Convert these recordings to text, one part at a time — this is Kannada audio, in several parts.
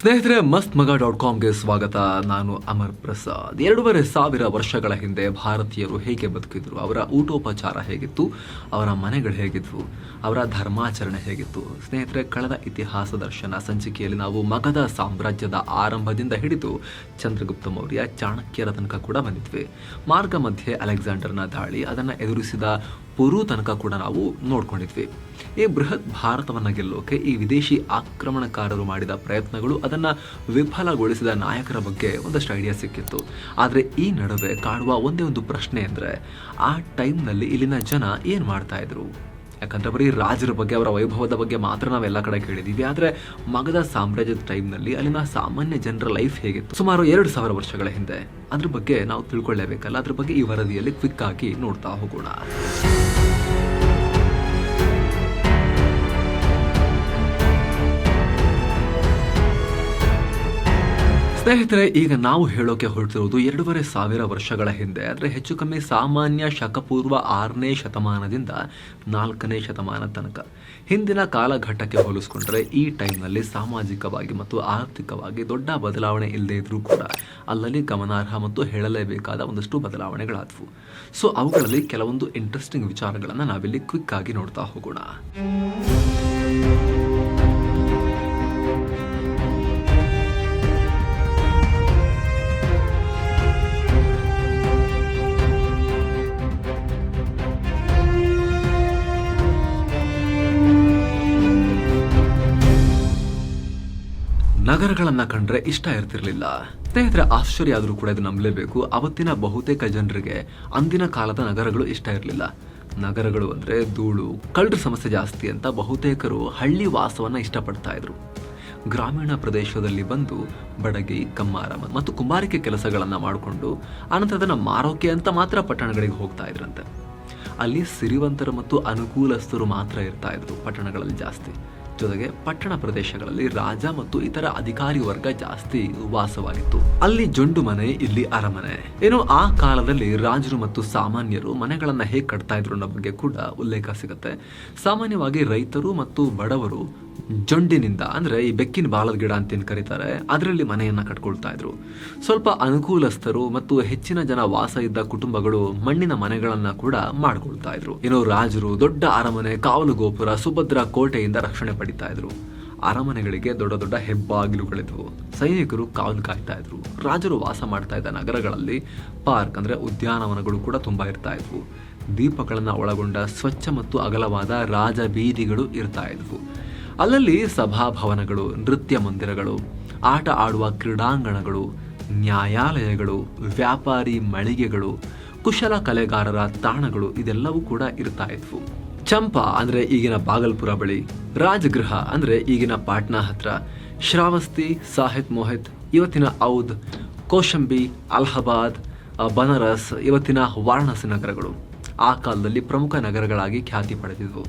ಸ್ನೇಹಿತರೆ ಮಸ್ತ್ ಮಗ ಡಾಟ್ ಕಾಮ್ಗೆ ಸ್ವಾಗತ. ನಾನು ಅಮರ್ ಪ್ರಸಾದ್. ಎರಡೂವರೆ ಸಾವಿರ ವರ್ಷಗಳ ಹಿಂದೆ ಭಾರತೀಯರು ಹೇಗೆ ಬದುಕಿದ್ರು, ಅವರ ಊಟೋಪಚಾರ ಹೇಗಿತ್ತು, ಅವರ ಮನೆಗಳು ಹೇಗಿದ್ವು ಅವರ ಧರ್ಮಾಚರಣೆ ಹೇಗಿತ್ತು? ಸ್ನೇಹಿತರೆ, ಕಳೆದ ಇತಿಹಾಸ ದರ್ಶನ ಸಂಚಿಕೆಯಲ್ಲಿ ನಾವು ಮಗಧ ಸಾಮ್ರಾಜ್ಯದ ಆರಂಭದಿಂದ ಹಿಡಿದು ಚಂದ್ರಗುಪ್ತ ಮೌರ್ಯ ಚಾಣಕ್ಯರ ತನಕ ಕೂಡ ಬಂದಿದ್ವಿ. ಮಾರ್ಗ ಮಧ್ಯೆ ಅಲೆಕ್ಸಾಂಡರ್ನ ದಾಳಿ, ಅದನ್ನು ಎದುರಿಸಿದ ಪುರು ತನಕ ಕೂಡ ನಾವು ನೋಡ್ಕೊಂಡಿದ್ವಿ. ಈ ಬೃಹತ್ ಭಾರತವನ್ನು ಗೆಲ್ಲೋಕೆ ಈ ವಿದೇಶಿ ಆಕ್ರಮಣಕಾರರು ಮಾಡಿದ ಪ್ರಯತ್ನಗಳು ಅದನ್ನು ವಿಫಲಗೊಳಿಸಿದ ನಾಯಕರ ಬಗ್ಗೆ ಒಂದಷ್ಟು ಐಡಿಯಾ ಸಿಕ್ಕಿತ್ತು. ಆದರೆ ಈ ನಡುವೆ ಕಾಡುವ ಒಂದೇ ಒಂದು ಪ್ರಶ್ನೆ ಅಂದರೆ, ಆ ಟೈಮ್ನಲ್ಲಿ ಇಲ್ಲಿನ ಜನ ಏನು ಮಾಡ್ತಾ ಇದ್ರು? ಯಾಕಂದ್ರೆ ಬರೀ ರಾಜರ ಬಗ್ಗೆ, ಅವರ ವೈಭವದ ಬಗ್ಗೆ ಮಾತ್ರ ನಾವೆಲ್ಲ ಕಡೆ ಕೇಳಿದೀವಿ. ಆದರೆ ಮಗದ ಸಾಮ್ರಾಜ್ಯದ ಟೈಮ್ನಲ್ಲಿ ಅಲ್ಲಿನ ಸಾಮಾನ್ಯ ಜನರ ಲೈಫ್ ಹೇಗಿತ್ತು? ಸುಮಾರು ಎರಡು ಸಾವಿರ ವರ್ಷಗಳ ಹಿಂದೆ. ಅದ್ರ ಬಗ್ಗೆ ನಾವು ತಿಳ್ಕೊಳ್ಳೇಬೇಕಲ್ಲ ಅದ್ರ ಬಗ್ಗೆ ಈ ವರದಿಯಲ್ಲಿ ಕ್ವಿಕ್ ಆಗಿ ನೋಡ್ತಾ ಹೋಗೋಣ. ಸ್ನೇಹಿತರೆ, ಈಗ ನಾವು ಹೇಳೋಕೆ ಹೊರಟಿರುವುದು ಎರಡೂವರೆ ಸಾವಿರ ವರ್ಷಗಳ ಹಿಂದೆ, ಆದರೆ ಹೆಚ್ಚು ಕಮ್ಮಿ ಸಾಮಾನ್ಯ ಶಕಪೂರ್ವ ಆರನೇ ಶತಮಾನದಿಂದ ನಾಲ್ಕನೇ ಶತಮಾನ ತನಕ. ಹಿಂದಿನ ಕಾಲಘಟ್ಟಕ್ಕೆ ಹೋಲಿಸ್ಕೊಂಡ್ರೆ, ಈ ಟೈಮ್ನಲ್ಲಿ ಸಾಮಾಜಿಕವಾಗಿ ಮತ್ತು ಆರ್ಥಿಕವಾಗಿ ದೊಡ್ಡ ಬದಲಾವಣೆ ಇಲ್ಲದೇ ಇದ್ದರೂ ಕೂಡ ಅಲ್ಲಲ್ಲಿ ಗಮನಾರ್ಹ ಮತ್ತು ಹೇಳಲೇಬೇಕಾದ ಒಂದಷ್ಟು ಬದಲಾವಣೆಗಳಾದವು. ಸೊ ಅವುಗಳಲ್ಲಿ ಕೆಲವೊಂದು ಇಂಟ್ರೆಸ್ಟಿಂಗ್ ವಿಚಾರಗಳನ್ನು ನಾವಿಲ್ಲಿ ಕ್ವಿಕ್ ಆಗಿ ನೋಡ್ತಾ ಹೋಗೋಣ. ನಗರಗಳನ್ನ ಕಂಡ್ರೆ ಇಷ್ಟ ಇರ್ತಿರ್ಲಿಲ್ಲ. ಸ್ನೇಹಿತರೆ, ಆಶ್ಚರ್ಯ ಆದರೂ ಕೂಡ ಇದು ನಂಬಲೇಬೇಕು. ಅವತ್ತಿನ ಬಹುತೇಕ ಜನರಿಗೆ ಅಂದಿನ ಕಾಲದ ನಗರಗಳು ಇಷ್ಟ ಇರಲಿಲ್ಲ. ನಗರಗಳು ಅಂದ್ರೆ ಧೂಳು, ಕಳ್ಳರ ಸಮಸ್ಯೆ ಜಾಸ್ತಿ ಅಂತ ಬಹುತೇಕರು ಹಳ್ಳಿ ವಾಸವನ್ನ ಇಷ್ಟಪಡ್ತಾ ಇದ್ರು. ಗ್ರಾಮೀಣ ಪ್ರದೇಶದಲ್ಲಿ ಬಂದು ಬಡಗಿ ಕಮ್ಮಾರ ಮತ್ತು ಕುಂಬಾರಿಕೆ ಕೆಲಸಗಳನ್ನ ಮಾಡಿಕೊಂಡು ಆನಂತರ ಅದನ್ನ ಮಾರೋಕೆ ಅಂತ ಮಾತ್ರ ಪಟ್ಟಣಗಳಿಗೆ ಹೋಗ್ತಾ ಇದ್ರಂತೆ. ಅಲ್ಲಿ ಸಿರಿವಂತರು ಮತ್ತು ಅನುಕೂಲಸ್ಥರು ಮಾತ್ರ ಇರ್ತಾ ಇದ್ರು ಪಟ್ಟಣಗಳಲ್ಲಿ ಜಾಸ್ತಿ. ಜೊತೆಗೆ ಪಟ್ಟಣ ಪ್ರದೇಶಗಳಲ್ಲಿ ರಾಜ ಮತ್ತು ಇತರ ಅಧಿಕಾರಿ ವರ್ಗ ಜಾಸ್ತಿ ವಾಸವಾಗಿತ್ತು. ಅಲ್ಲಿ ಜೊಂಡು ಮನೆ, ಇಲ್ಲಿ ಅರಮನೆ. ಏನು ಆ ಕಾಲದಲ್ಲಿ ರಾಜರು ಮತ್ತು ಸಾಮಾನ್ಯರು ಮನೆಗಳನ್ನ ಹೇಗೆ ಕಟ್ತಾ ಇದ್ರು ಅನ್ನೋ ಬಗ್ಗೆ ಕೂಡ ಉಲ್ಲೇಖ ಸಿಗುತ್ತೆ. ಸಾಮಾನ್ಯವಾಗಿ ರೈತರು ಮತ್ತು ಬಡವರು ಜೊಂಡಿನಿಂದ, ಅಂದ್ರೆ ಈ ಬೆಕ್ಕಿನ ಬಾಲದ ಗಿಡ ಅಂತ ಏನ್ ಕರೀತಾರೆ, ಅದರಲ್ಲಿ ಮನೆಯನ್ನ ಕಟ್ಕೊಳ್ತಾ ಇದ್ರು. ಸ್ವಲ್ಪ ಅನುಕೂಲಸ್ಥರು ಮತ್ತು ಹೆಚ್ಚಿನ ಜನ ವಾಸ ಇದ್ದ ಕುಟುಂಬಗಳು ಮಣ್ಣಿನ ಮನೆಗಳನ್ನು ಕೂಡ ಮಾಡ್ಕೊಳ್ತಾ ಇದ್ರು. ಏನೋ ರಾಜರು, ದೊಡ್ಡ ಅರಮನೆ, ಕಾವಲು ಗೋಪುರ, ಸುಭದ್ರ ಕೋಟೆಯಿಂದ ರಕ್ಷಣೆ ಪಡಿತಾ ಇದ್ರು. ಅರಮನೆಗಳಿಗೆ ದೊಡ್ಡ ದೊಡ್ಡ ಹೆಬ್ಬಾಗಿಲುಗಳಿದ್ವು. ಸೈನಿಕರು ಕಾವಲು ಕಾಯ್ತಾ ಇದ್ರು. ರಾಜರು ವಾಸ ಮಾಡ್ತಾ ಇದ್ದ ನಗರಗಳಲ್ಲಿ ಪಾರ್ಕ್, ಅಂದ್ರೆ ಉದ್ಯಾನವನಗಳು ಕೂಡ ತುಂಬಾ ಇರ್ತಾ ಇದ್ವು. ದೀಪಗಳನ್ನು ಒಳಗೊಂಡ ಸ್ವಚ್ಛ ಮತ್ತು ಅಗಲವಾದ ರಾಜ ಬೀದಿಗಳು ಇರ್ತಾ ಇದ್ವು. ಅಲ್ಲಲ್ಲಿ ಸಭಾಭವನಗಳು, ನೃತ್ಯ ಮಂದಿರಗಳು, ಆಟ ಆಡುವ ಕ್ರೀಡಾಂಗಣಗಳು, ನ್ಯಾಯಾಲಯಗಳು, ವ್ಯಾಪಾರಿ ಮಳಿಗೆಗಳು, ಕುಶಲ ಕಲೆಗಾರರ ತಾಣಗಳು ಇದೆಲ್ಲವೂ ಕೂಡ ಇರ್ತಾ ಇದ್ವು. ಚಂಪಾ ಅಂದ್ರೆ ಈಗಿನ ಬಾಗಲ್ಪುರ ಬಳಿ, ರಾಜಗೃಹ ಅಂದ್ರೆ ಈಗಿನ ಪಾಟ್ನಾ ಹತ್ರ, ಶ್ರಾವಸ್ತಿ, ಸಾಹಿತ್ ಮೋಹಿತ್, ಇವತ್ತಿನ ಔದ್, ಕೋಶಂಬಿ, ಅಲಹಾಬಾದ್ ಬನಾರಸ್, ಇವತ್ತಿನ ವಾರಣಾಸಿ ನಗರಗಳು ಆ ಕಾಲದಲ್ಲಿ ಪ್ರಮುಖ ನಗರಗಳಾಗಿ ಖ್ಯಾತಿ ಪಡೆದಿದ್ವು.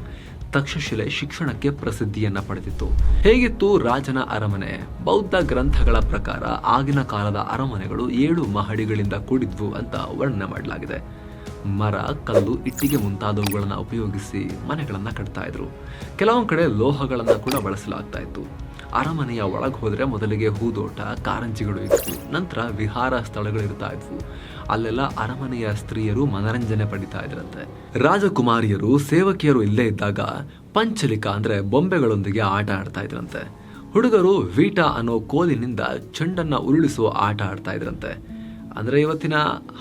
ತಕ್ಷಶಿಲೆ ಶಿಕ್ಷಣಕ್ಕೆ ಪ್ರಸಿದ್ಧಿಯನ್ನ ಪಡೆದಿತ್ತು. ಹೇಗಿತ್ತು ರಾಜನ ಅರಮನೆ? ಬೌದ್ಧ ಗ್ರಂಥಗಳ ಪ್ರಕಾರ ಆಗಿನ ಕಾಲದ ಅರಮನೆಗಳು ಏಳು ಮಹಡಿಗಳಿಂದ ಕೂಡಿದ್ವು ಅಂತ ವರ್ಣನೆ ಮಾಡಲಾಗಿದೆ. ಮರ, ಕಲ್ಲು, ಇಟ್ಟಿಗೆ ಮುಂತಾದವುಗಳನ್ನು ಉಪಯೋಗಿಸಿ ಮನೆಗಳನ್ನು ಕಟ್ತಾ ಇದ್ರು. ಕೆಲವೊಂದು ಕಡೆ ಲೋಹಗಳನ್ನು ಕೂಡ ಬಳಸಲಾಗ್ತಾ ಇತ್ತು. ಅರಮನೆಯ ಒಳಗೆ ಹೋದರೆ ಮೊದಲಿಗೆ ಹೂದೋಟ, ಕಾರಂಜಿಗಳು ಇತ್ತು, ನಂತರ ವಿಹಾರ ಸ್ಥಳಗಳು ಇರ್ತಾ ಇದ್ವು. ಅಲ್ಲೆಲ್ಲ ಅರಮನೆಯ ಸ್ತ್ರೀಯರು ಮನರಂಜನೆ ಪಡಿತಾ ಇದ್ರಂತೆ. ರಾಜಕುಮಾರಿಯರು, ಸೇವಕಿಯರು ಇಲ್ಲೇ ಇದ್ದಾಗ ಪಂಚಲಿಕ ಅಂದರೆ ಬೊಂಬೆಗಳೊಂದಿಗೆ ಆಟ ಆಡ್ತಾ ಇದ್ರಂತೆ. ಹುಡುಗರು ವೀಟ ಅನ್ನೋ ಕೋಲಿನಿಂದ ಚೆಂಡನ್ನು ಉರುಳಿಸುವ ಆಟ ಆಡ್ತಾ ಇದ್ರಂತೆ. ಅಂದರೆ ಇವತ್ತಿನ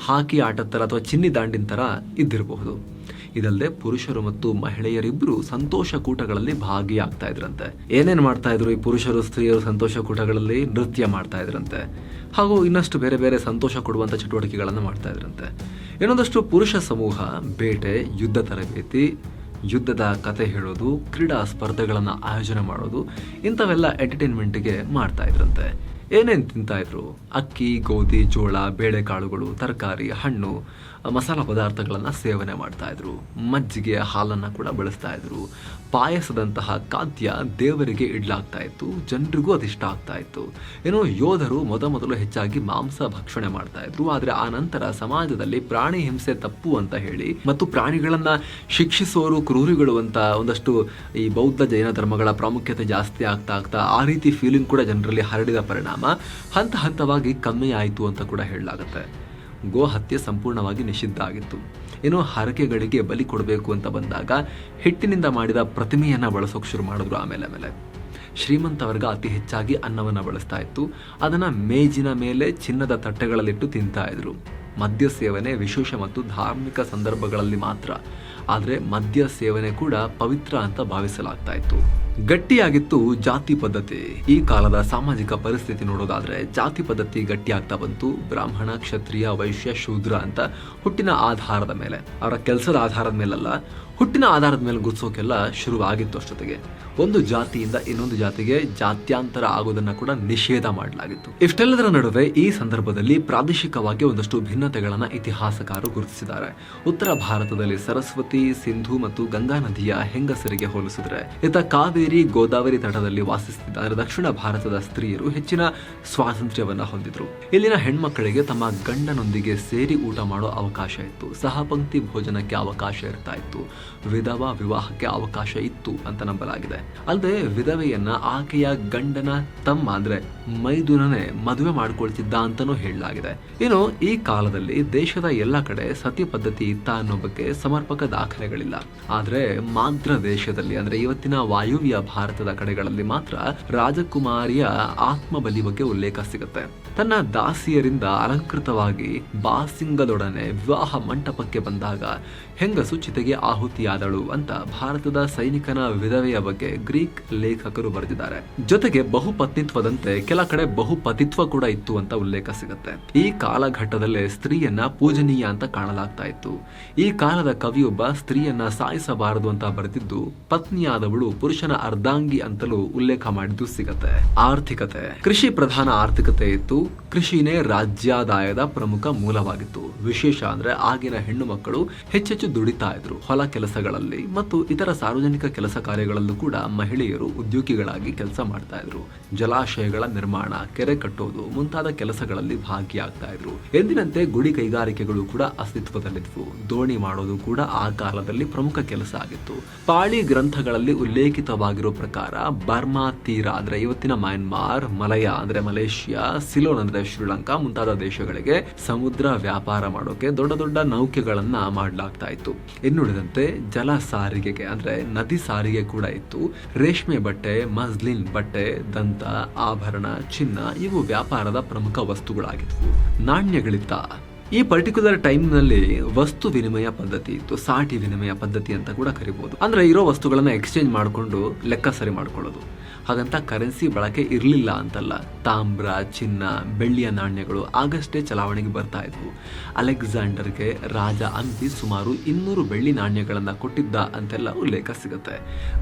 ಹಾಕಿ ಆಟದ ಥರ ಅಥವಾ ಚಿನ್ನಿ ದಾಂಡಿನ ಥರ ಇದ್ದಿರಬಹುದು. ಇದಲ್ಲದೆ ಪುರುಷರು ಮತ್ತು ಮಹಿಳೆಯರಿಬ್ಬರು ಸಂತೋಷ ಕೂಟಗಳಲ್ಲಿ ಭಾಗಿಯಾಗ್ತಾ ಇದ್ರಂತೆ. ಏನೇನ್ ಮಾಡ್ತಾ ಇದ್ರು ಈ ಪುರುಷರು, ಸ್ತ್ರೀಯರು ಸಂತೋಷ ಕೂಟಗಳಲ್ಲಿ ನೃತ್ಯ ಮಾಡ್ತಾ ಇದ್ರಂತೆ. ಹಾಗೂ ಇನ್ನಷ್ಟು ಬೇರೆ ಬೇರೆ ಸಂತೋಷ ಕೊಡುವಂತ ಚಟುವಟಿಕೆಗಳನ್ನು ಮಾಡ್ತಾ ಇದ್ರಂತೆ. ಇನ್ನೊಂದಷ್ಟು ಪುರುಷ ಸಮೂಹ, ಬೇಟೆ, ಯುದ್ಧ ತರಬೇತಿ, ಯುದ್ಧದ ಕತೆ ಹೇಳೋದು, ಕ್ರೀಡಾ ಸ್ಪರ್ಧೆಗಳನ್ನು ಆಯೋಜನೆ ಮಾಡೋದು, ಇಂಥವೆಲ್ಲ ಎಂಟರ್ಟೈನ್ಮೆಂಟ್ಗೆ ಮಾಡ್ತಾ ಇದ್ರಂತೆ. ಏನೇನು ತಿಂತಾ ಇದ್ರು? ಅಕ್ಕಿ, ಗೋಧಿ, ಜೋಳ, ಬೇಳೆಕಾಳುಗಳು, ತರಕಾರಿ, ಹಣ್ಣು ಮಸಾಲ ಪದಾರ್ಥಗಳನ್ನು ಸೇವನೆ ಮಾಡ್ತಾಯಿದ್ರು ಮಜ್ಜಿಗೆಯ ಮಜ್ಜಿಗೆ, ಹಾಲನ್ನು ಕೂಡ ಬಳಸ್ತಾ ಇದ್ರು. ಪಾಯಸದಂತಹ ಖಾದ್ಯ ದೇವರಿಗೆ ಇಡ್ಲಾಗ್ತಾ ಇತ್ತು. ಜನರಿಗೂ ಅದಿಷ್ಟ ಆಗ್ತಾ ಇತ್ತು. ಏನೋ ಯೋಧರು ಮೊದಮೊದಲು ಹೆಚ್ಚಾಗಿ ಮಾಂಸ ಭಕ್ಷಣೆ ಮಾಡ್ತಾ ಇದ್ರು. ಆದರೆ ಆ ನಂತರ ಸಮಾಜದಲ್ಲಿ ಪ್ರಾಣಿ ಹಿಂಸೆ ತಪ್ಪು ಅಂತ ಹೇಳಿ ಮತ್ತು ಪ್ರಾಣಿಗಳನ್ನು ಶಿಕ್ಷಿಸೋರು, ಕ್ರೂರಿಗಳು ಅಂತ ಒಂದಷ್ಟು ಈ ಬೌದ್ಧ ಜೈನ ಧರ್ಮಗಳ ಪ್ರಾಮುಖ್ಯತೆ ಜಾಸ್ತಿ ಆಗ್ತಾ ಆಗ್ತಾ ಆ ರೀತಿ ಫೀಲಿಂಗ್ ಕೂಡ ಜನರಲ್ಲಿ ಹರಡಿದ ಪರಿಣಾಮ. ಹಂತ ಹಂತವಾಗಿ ಕಮ್ಮಿ ಆಯಿತು ಅಂತ ಕೂಡ ಹೇಳಲಾಗುತ್ತೆ. ಗೋ ಹತ್ಯೆ ಸಂಪೂರ್ಣವಾಗಿ ನಿಷಿದ್ಧ ಆಗಿತ್ತು. ಏನೋ ಹರಕೆಗಳಿಗೆ ಬಲಿ ಕೊಡಬೇಕು ಅಂತ ಬಂದಾಗ ಹಿಟ್ಟಿನಿಂದ ಮಾಡಿದ ಪ್ರತಿಮೆಯನ್ನ ಬಳಸೋಕೆ ಶುರು ಮಾಡಿದ್ರು ಆಮೇಲೆ ಆಮೇಲೆ. ಶ್ರೀಮಂತ ವರ್ಗ ಅತಿ ಹೆಚ್ಚಾಗಿ ಅನ್ನವನ್ನು ಬಳಸ್ತಾ ಇತ್ತು. ಅದನ್ನ ಮೇಜಿನ ಮೇಲೆ ಚಿನ್ನದ ತಟ್ಟೆಗಳಲ್ಲಿಟ್ಟು ತಿಂತಾ ಇದ್ರು. ಮದ್ಯ ಸೇವನೆ ವಿಶೇಷ ಮತ್ತು ಧಾರ್ಮಿಕ ಸಂದರ್ಭಗಳಲ್ಲಿ ಮಾತ್ರ. ಆದರೆ ಮದ್ಯ ಸೇವನೆ ಕೂಡ ಪವಿತ್ರ ಅಂತ ಭಾವಿಸಲಾಗ್ತಾ ಇತ್ತು. ಗಟ್ಟಿಯಾಗಿತ್ತು ಜಾತಿ ಪದ್ಧತಿ. ಈ ಕಾಲದ ಸಾಮಾಜಿಕ ಪರಿಸ್ಥಿತಿ ನೋಡೋದಾದ್ರೆ ಜಾತಿ ಪದ್ಧತಿ ಗಟ್ಟಿಯಾಗ್ತಾ ಬಂತು. ಬ್ರಾಹ್ಮಣ, ಕ್ಷತ್ರಿಯ, ವೈಶ್ಯ, ಶೂದ್ರ ಅಂತ ಹುಟ್ಟಿನ ಆಧಾರದ ಮೇಲೆ. ಅವರ ಕೆಲಸದ ಆಧಾರದ ಮೇಲಲ್ಲ, ಹುಟ್ಟಿನ ಆಧಾರದ ಮೇಲೆ ಗುರ್ಸೋಕೆಲ್ಲ ಶುರುವಾಗಿತ್ತು ಅಷ್ಟೊತ್ತಿಗೆ. ಒಂದು ಜಾತಿಯಿಂದ ಇನ್ನೊಂದು ಜಾತಿಗೆ ಜಾತ್ಯಾಂತರ ಆಗೋದನ್ನ ಕೂಡ ನಿಷೇಧ ಮಾಡಲಾಗಿತ್ತು. ಇಷ್ಟೆಲ್ಲದರ ನಡುವೆ ಈ ಸಂದರ್ಭದಲ್ಲಿ ಪ್ರಾದೇಶಿಕವಾಗಿ ಒಂದಷ್ಟು ಭಿನ್ನತೆಗಳನ್ನ ಇತಿಹಾಸಕಾರರು ಗುರುತಿಸಿದ್ದಾರೆ. ಉತ್ತರ ಭಾರತದಲ್ಲಿ ಸರಸ್ವತಿ, ಸಿಂಧು ಮತ್ತು ಗಂಗಾ ನದಿಯ ಹೆಂಗಸರಿಗೆ ಹೋಲಿಸಿದ್ರೆ, ಇತ ಕಾವೇರಿ ಗೋದಾವರಿ ತಟದಲ್ಲಿ ವಾಸಿಸುತ್ತಿದ್ದ ದಕ್ಷಿಣ ಭಾರತದ ಸ್ತ್ರೀಯರು ಹೆಚ್ಚಿನ ಸ್ವಾತಂತ್ರ್ಯವನ್ನ ಹೊಂದಿದ್ರು. ಇಲ್ಲಿನ ಹೆಣ್ಮಕ್ಕಳಿಗೆ ತಮ್ಮ ಗಂಡನೊಂದಿಗೆ ಸೇರಿ ಊಟ ಮಾಡೋ ಅವಕಾಶ ಇತ್ತು. ಸಹಪಂಕ್ತಿ ಭೋಜನಕ್ಕೆ ಅವಕಾಶ ಇರ್ತಾ ಇತ್ತು. ವಿಧವಾ ವಿವಾಹಕ್ಕೆ ಅವಕಾಶ ಇತ್ತು ಅಂತ ನಂಬಲಾಗಿದೆ. ಅಲ್ಲದೆ ವಿಧವೆಯನ್ನ ಆಕೆಯ ಗಂಡನ ತಮ್ಮ ಅಂದ್ರೆ ಮೈದುನನೇ ಮದುವೆ ಮಾಡ್ಕೊಳ್ತಿದ್ದ ಅಂತಾನೂ ಹೇಳಲಾಗಿದೆ. ಇನ್ನು ಈ ಕಾಲದಲ್ಲಿ ದೇಶದ ಎಲ್ಲ ಕಡೆ ಸತಿ ಪದ್ಧತಿ ಇತ್ತ ಅನ್ನೋ ಬಗ್ಗೆ ಸಮರ್ಪಕ ದಾಖಲೆಗಳಿಲ್ಲ. ಆದ್ರೆ ಮಾತ್ರ ದೇಶದಲ್ಲಿ, ಅಂದ್ರೆ ಇವತ್ತಿನ ವಾಯುವ್ಯ ಭಾರತದ ಕಡೆಗಳಲ್ಲಿ ಮಾತ್ರ ರಾಜಕುಮಾರಿಯ ಆತ್ಮಬಲಿ ಬಗ್ಗೆ ಉಲ್ಲೇಖ ಸಿಗುತ್ತೆ. ತನ್ನ ದಾಸಿಯರಿಂದ ಅಲಂಕೃತವಾಗಿ ಬಾಸಿಂಗದೊಡನೆ ವಿವಾಹ ಮಂಟಪಕ್ಕೆ ಬಂದಾಗ ಹೆಂಗಸು ಚಿತೆಗೆ ಆಹುತಿಯಾದಳು ಅಂತ ಭಾರತದ ಸೈನಿಕನ ವಿಧವೆಯ ಬಗ್ಗೆ ಗ್ರೀಕ್ ಲೇಖಕರು ಬರೆದಿದ್ದಾರೆ. ಜೊತೆಗೆ ಬಹುಪತ್ನಿತ್ವದಂತೆ ಕೆಲ ಕಡೆ ಬಹುಪತಿತ್ವ ಕೂಡ ಇತ್ತು ಅಂತ ಉಲ್ಲೇಖ ಸಿಗುತ್ತೆ. ಈ ಕಾಲಘಟ್ಟದಲ್ಲೇ ಸ್ತ್ರೀಯನ್ನ ಪೂಜನೀಯ ಅಂತ ಕಾಣಲಾಗ್ತಾ ಇತ್ತು. ಈ ಕಾಲದ ಕವಿಯೊಬ್ಬ ಸ್ತ್ರೀಯನ್ನ ಸಾಯಿಸಬಾರದು ಅಂತ ಬರೆದಿದ್ದು, ಪತ್ನಿಯಾದವಳು ಪುರುಷನ ಅರ್ಧಾಂಗಿ ಅಂತಲೂ ಉಲ್ಲೇಖ ಮಾಡಿದ್ದು ಸಿಗತ್ತೆ. ಆರ್ಥಿಕತೆ. ಕೃಷಿ ಪ್ರಧಾನ ಆರ್ಥಿಕತೆ ಇತ್ತು. ಕೃಷಿನೇ ರಾಜ್ಯಾದಾಯದ ಪ್ರಮುಖ ಮೂಲವಾಗಿತ್ತು. ವಿಶೇಷ ಅಂದ್ರೆ ಆಗಿನ ಹೆಣ್ಣು ಮಕ್ಕಳು ಹೆಚ್ಚೆಚ್ಚು ದುಡಿತಾ ಇದ್ರು. ಹೊಲ ಕೆಲಸಗಳಲ್ಲಿ ಮತ್ತು ಇತರ ಸಾರ್ವಜನಿಕ ಕೆಲಸ ಕಾರ್ಯಗಳಲ್ಲೂ ಕೂಡ ಮಹಿಳೆಯರು ಉದ್ಯೋಗಿಗಳಾಗಿ ಕೆಲಸ ಮಾಡ್ತಾ ಇದ್ರು. ಜಲಾಶಯಗಳ ನಿರ್ಮಾಣ, ಕೆರೆ ಕಟ್ಟೋದು ಮುಂತಾದ ಕೆಲಸಗಳಲ್ಲಿ ಭಾಗಿಯಾಗ್ತಾ ಇದ್ರು. ಎಂದಿನಂತೆ ಗುಡಿ ಕೈಗಾರಿಕೆಗಳು ಕೂಡ ಅಸ್ತಿತ್ವದಲ್ಲಿದ್ವು. ದೋಣಿ ಮಾಡೋದು ಕೂಡ ಆ ಕಾಲದಲ್ಲಿ ಪ್ರಮುಖ ಕೆಲಸ ಆಗಿತ್ತು. ಪಾಳಿ ಗ್ರಂಥಗಳಲ್ಲಿ ಉಲ್ಲೇಖಿತವಾಗಿರೋ ಪ್ರಕಾರ ಬರ್ಮಾ ತೀರ ಅಂದ್ರೆ ಇವತ್ತಿನ ಮ್ಯಾನ್ಮಾರ್, ಮಲಯ ಅಂದ್ರೆ ಮಲೇಷಿಯಾ, ಸಿಲೋನ್ ಅಂದ್ರೆ ಶ್ರೀಲಂಕಾ ಮುಂತಾದ ದೇಶಗಳಿಗೆ ಸಮುದ್ರ ವ್ಯಾಪಾರ ಮಾಡೋಕೆ ದೊಡ್ಡ ದೊಡ್ಡ ನೌಕೆಗಳನ್ನ ಮಾಡಲಾಗ್ತಾ ಇತ್ತು ಇನ್ನುಳಿದಂತೆ ಜಲ ಸಾರಿಗೆಗೆ ಅಂದ್ರೆ ನದಿ ಸಾರಿಗೆ ಕೂಡ ಇತ್ತು. ರೇಷ್ಮೆ ಬಟ್ಟೆ, ಮಸ್ಲಿನ್ ಬಟ್ಟೆ, ದಂತ, ಆಭರಣ, ಚಿನ್ನ ಇವು ವ್ಯಾಪಾರದ ಪ್ರಮುಖ ವಸ್ತುಗಳಾಗಿದ್ವು. ನಾಣ್ಯಗಳಿತ್ತ ಈ ಪರ್ಟಿಕ್ಯುಲರ್ ಟೈಮ್ನಲ್ಲಿ ವಸ್ತು ವಿನಿಮಯ ಪದ್ಧತಿ ಇತ್ತು, ಸಾಟಿ ವಿನಿಮಯ ಪದ್ಧತಿ ಅಂತ ಕೂಡ ಕರಿಬಹುದು ಅಂದ್ರೆ ಇರೋ ವಸ್ತುಗಳನ್ನ ಎಕ್ಸ್ಚೇಂಜ್ ಮಾಡಿಕೊಂಡು ಲೆಕ್ಕ ಸರಿ ಮಾಡ್ಕೊಳ್ಳೋದು. ಹಾಗಂತ ಕರೆನ್ಸಿ ಬಳಕೆ ಇರಲಿಲ್ಲ ಅಂತಲ್ಲ. ತಾಮ್ರ, ಚಿನ್ನ, ಬೆಳ್ಳಿಯ ನಾಣ್ಯಗಳು ಆಗಷ್ಟೇ ಚಲಾವಣೆಗೆ ಬರ್ತಾ ಇದ್ವು. ಅಲೆಕ್ಸಾಂಡರ್ಗೆ ರಾಜ ಅಂತಿ ಸುಮಾರು ಇನ್ನೂರು ಬೆಳ್ಳಿ ನಾಣ್ಯಗಳನ್ನು ಕೊಟ್ಟಿದ್ದ ಅಂತೆಲ್ಲ ಉಲ್ಲೇಖ ಸಿಗುತ್ತೆ.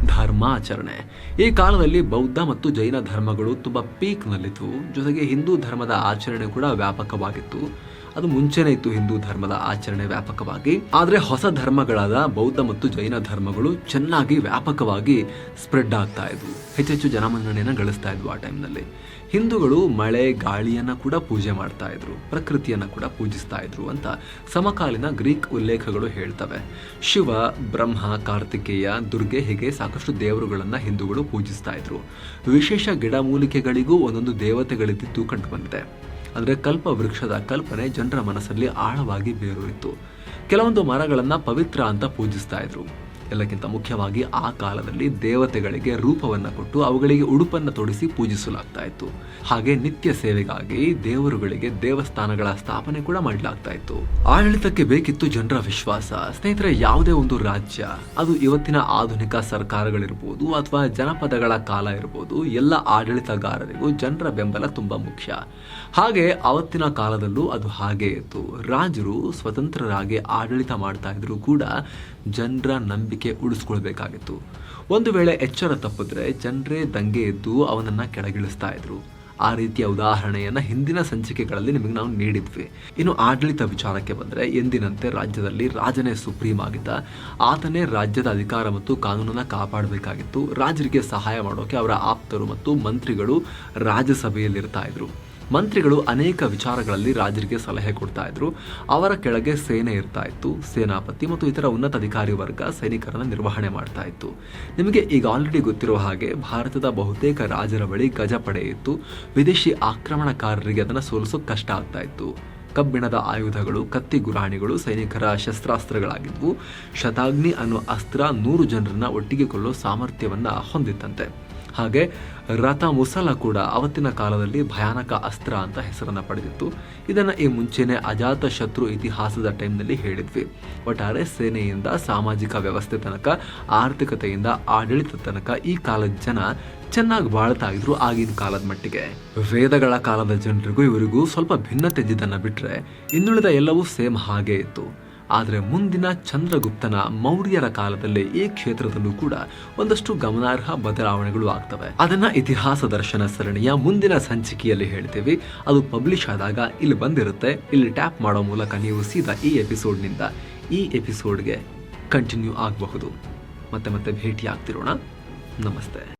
ಧರ್ಮಾಚರಣೆ. ಈ ಕಾಲದಲ್ಲಿ ಬೌದ್ಧ ಮತ್ತು ಜೈನ ಧರ್ಮಗಳು ತುಂಬ ಪೀಕ್ನಲ್ಲಿದ್ವು ಜೊತೆಗೆ ಹಿಂದೂ ಧರ್ಮದ ಆಚರಣೆ ಕೂಡ ವ್ಯಾಪಕವಾಗಿತ್ತು. ಅದು ಮುಂಚೆನೇ ಇತ್ತು ಹಿಂದೂ ಧರ್ಮದ ಆಚರಣೆ ವ್ಯಾಪಕವಾಗಿ. ಆದರೆ ಹೊಸ ಧರ್ಮಗಳಾದ ಬೌದ್ಧ ಮತ್ತು ಜೈನ ಧರ್ಮಗಳು ಚೆನ್ನಾಗಿ ವ್ಯಾಪಕವಾಗಿ ಸ್ಪ್ರೆಡ್ ಆಗ್ತಾ ಇದ್ವು. ಹೆಚ್ಚೆಚ್ಚು ಜನಮನ್ನಣೆಯನ್ನು ಗಳಿಸ್ತಾ ಇದ್ವು ಆ ಟೈಮ್ನಲ್ಲಿ. ಹಿಂದೂಗಳು ಮಳೆ, ಗಾಳಿಯನ್ನ ಕೂಡ ಪೂಜೆ ಮಾಡ್ತಾ ಇದ್ರು, ಪ್ರಕೃತಿಯನ್ನ ಕೂಡ ಪೂಜಿಸ್ತಾ ಇದ್ರು ಅಂತ ಸಮಕಾಲೀನ ಗ್ರೀಕ್ ಉಲ್ಲೇಖಗಳು ಹೇಳ್ತವೆ. ಶಿವ, ಬ್ರಹ್ಮ, ಕಾರ್ತಿಕೇಯ, ದುರ್ಗೆ ಹೀಗೆ ಸಾಕಷ್ಟು ದೇವರುಗಳನ್ನ ಹಿಂದೂಗಳು ಪೂಜಿಸ್ತಾ ಇದ್ರು. ವಿಶೇಷ ಗಿಡಮೂಲಿಕೆಗಳಿಗೂ ಒಂದೊಂದು ದೇವತೆಗಳಿದ್ದು ಕಂಡು ಬಂದಿದೆ. ಅಂದರೆ ಕಲ್ಪ ವೃಕ್ಷದ ಕಲ್ಪನೆ ಜನರ ಮನಸ್ಸಲ್ಲಿ ಆಳವಾಗಿ ಬೇರೂರಿತ್ತು. ಕೆಲವೊಂದು ಮರಗಳನ್ನು ಪವಿತ್ರ ಅಂತ ಪೂಜಿಸ್ತಾ ಇದ್ರು. ಎಲ್ಲಕ್ಕಿಂತ ಮುಖ್ಯವಾಗಿ ಆ ಕಾಲದಲ್ಲಿ ದೇವತೆಗಳಿಗೆ ರೂಪವನ್ನ ಕೊಟ್ಟು ಅವುಗಳಿಗೆ ಉಡುಪನ್ನ ತೊಡಿಸಿ ಪೂಜಿಸಲಾಗ್ತಾ ಇತ್ತು. ಹಾಗೆ ನಿತ್ಯ ಸೇವೆಗಾಗಿ ದೇವರುಗಳಿಗೆ ದೇವಸ್ಥಾನಗಳ ಸ್ಥಾಪನೆ ಕೂಡ ಮಾಡಲಾಗ್ತಾ ಇತ್ತು. ಆಡಳಿತಕ್ಕೆ ಬೇಕಿತ್ತು ಜನರ ವಿಶ್ವಾಸ, ಸ್ನೇಹಿತರೆ ಯಾವುದೇ ಒಂದು ರಾಜ್ಯ, ಅದು ಇವತ್ತಿನ ಆಧುನಿಕ ಸರ್ಕಾರಗಳಿರ್ಬೋದು ಅಥವಾ ಜನಪದಗಳ ಕಾಲ ಇರ್ಬೋದು, ಎಲ್ಲ ಆಡಳಿತಗಾರರಿಗೂ ಜನರ ಬೆಂಬಲ ತುಂಬಾ ಮುಖ್ಯ. ಹಾಗೆ ಅವತ್ತಿನ ಕಾಲದಲ್ಲೂ ಅದು ಹಾಗೆ ಇತ್ತು. ರಾಜರು ಸ್ವತಂತ್ರರಾಗಿ ಆಡಳಿತ ಮಾಡ್ತಾ ಇದ್ರು ಕೂಡ ಜನರ ನಂಬಿಕೆ ಉಳಿಸ್ಕೊಳ್ಬೇಕಾಗಿತ್ತು. ಒಂದು ವೇಳೆ ಎಚ್ಚರ ತಪ್ಪಿದ್ರೆ ಜನರೇ ದಂಗೆ ಎದ್ದು ಅವನನ್ನ ಕೆಳಗಿಳಿಸ್ತಾ ಇದ್ರು. ಆ ರೀತಿಯ ಉದಾಹರಣೆಯನ್ನ ಹಿಂದಿನ ಸಂಚಿಕೆಗಳಲ್ಲಿ ನಿಮಗೆ ನಾವು ನೀಡಿದ್ವಿ. ಇನ್ನು ಆಡಳಿತ ವಿಚಾರಕ್ಕೆ ಬಂದರೆ ಎಂದಿನಂತೆ ರಾಜ್ಯದಲ್ಲಿ ರಾಜನೇ ಸುಪ್ರೀಂ ಆಗಿದ್ದ, ಆತನೇ ರಾಜ್ಯದ ಅಧಿಕಾರ ಮತ್ತು ಕಾನೂನನ್ನ ಕಾಪಾಡಬೇಕಾಗಿತ್ತು. ರಾಜರಿಗೆ ಸಹಾಯ ಮಾಡೋಕೆ ಅವರ ಆಪ್ತರು ಮತ್ತು ಮಂತ್ರಿಗಳು ರಾಜ್ಯಸಭೆಯಲ್ಲಿರ್ತಾ ಇದ್ರು. ಮಂತ್ರಿಗಳು ಅನೇಕ ವಿಚಾರಗಳಲ್ಲಿ ರಾಜರಿಗೆ ಸಲಹೆ ಕೊಡ್ತಾ ಇದ್ರು. ಅವರ ಕೆಳಗೆ ಸೇನೆ ಇರ್ತಾ ಇತ್ತು. ಸೇನಾಪತಿ ಮತ್ತು ಇತರ ಉನ್ನತ ಅಧಿಕಾರಿ ವರ್ಗ ಸೈನಿಕರನ್ನ ನಿರ್ವಹಣೆ ಮಾಡ್ತಾ ಇತ್ತು. ನಿಮಗೆ ಈಗ ಆಲ್ರೆಡಿ ಗೊತ್ತಿರುವ ಹಾಗೆ ಭಾರತದ ಬಹುತೇಕ ರಾಜರ ಬಳಿ ಗಜಪಡೆ ಇತ್ತು. ವಿದೇಶಿ ಆಕ್ರಮಣಕಾರರಿಗೆ ಅದನ್ನು ಸೋಲಿಸೋಕೆ ಕಷ್ಟ ಆಗ್ತಾ ಇತ್ತು. ಕಬ್ಬಿಣದ ಆಯುಧಗಳು, ಕತ್ತಿ ಗುರಾಣಿಗಳು ಸೈನಿಕರ ಶಸ್ತ್ರಾಸ್ತ್ರಗಳಾಗಿದ್ವು. ಶತಾಗ್ನಿ ಅನ್ನೋ ಅಸ್ತ್ರ ನೂರು ಜನರನ್ನ ಒಟ್ಟಿಗೆ ಕೊಲ್ಲೋ ಸಾಮರ್ಥ್ಯವನ್ನ ಹೊಂದಿತ್ತಂತೆ. ಹಾಗೆ ರಥ ಮುಸಲ ಕೂಡ ಅವತ್ತಿನ ಕಾಲದಲ್ಲಿ ಭಯಾನಕ ಅಸ್ತ್ರ ಅಂತ ಹೆಸರನ್ನು ಪಡೆದಿತ್ತು. ಇದನ್ನು ಈ ಮುಂಚೆನೇ ಅಜಾತ ಶತ್ರು ಇತಿಹಾಸದ ಟೈಮ್ನಲ್ಲಿ ಹೇಳಿದ್ವಿ. ಒಟ್ಟಾರೆ ಸೇನೆಯಿಂದ, ಸಾಮಾಜಿಕ ವ್ಯವಸ್ಥೆ ತನಕ, ಆರ್ಥಿಕತೆಯಿಂದ, ಆಡಳಿತ ತನಕ ಈ ಕಾಲದ ಜನ ಚೆನ್ನಾಗಿ ಬಾಳ್ತಾ ಇದ್ರು ಆಗಿನ ಕಾಲದ ಮಟ್ಟಿಗೆ. ವೇದಗಳ ಕಾಲದ ಜನರಿಗೂ ಇವರಿಗೂ ಸ್ವಲ್ಪ ಭಿನ್ನತೆ ಇದ್ದಿದ್ದನ್ನು ಬಿಟ್ಟರೆ ಇನ್ನುಳಿದ ಎಲ್ಲವೂ ಸೇಮ್ ಹಾಗೆ ಇತ್ತು. ಆದರೆ ಮುಂದಿನ ಚಂದ್ರಗುಪ್ತನ ಮೌರ್ಯರ ಕಾಲದಲ್ಲಿ ಈ ಕ್ಷೇತ್ರದಲ್ಲೂ ಕೂಡ ಒಂದಷ್ಟು ಗಮನಾರ್ಹ ಬದಲಾವಣೆಗಳು ಆಗ್ತವೆ. ಅದನ್ನ ಇತಿಹಾಸ ದರ್ಶನ ಸರಣಿಯ ಮುಂದಿನ ಸಂಚಿಕೆಯಲ್ಲಿ ಹೇಳ್ತೀವಿ. ಅದು ಪಬ್ಲಿಷ್ ಆದಾಗ ಇಲ್ಲಿ ಬಂದಿರುತ್ತೆ. ಇಲ್ಲಿ ಟ್ಯಾಪ್ ಮಾಡೋ ಮೂಲಕ ನೀವು ಸೀದಾ ಈ ಎಪಿಸೋಡ್ನಿಂದ ಈ ಎಪಿಸೋಡ್ಗೆ ಕಂಟಿನ್ಯೂ ಆಗಬಹುದು. ಮತ್ತೆ ಮತ್ತೆ ಭೇಟಿ ಆಗ್ತಿರೋಣ ನಮಸ್ತೆ.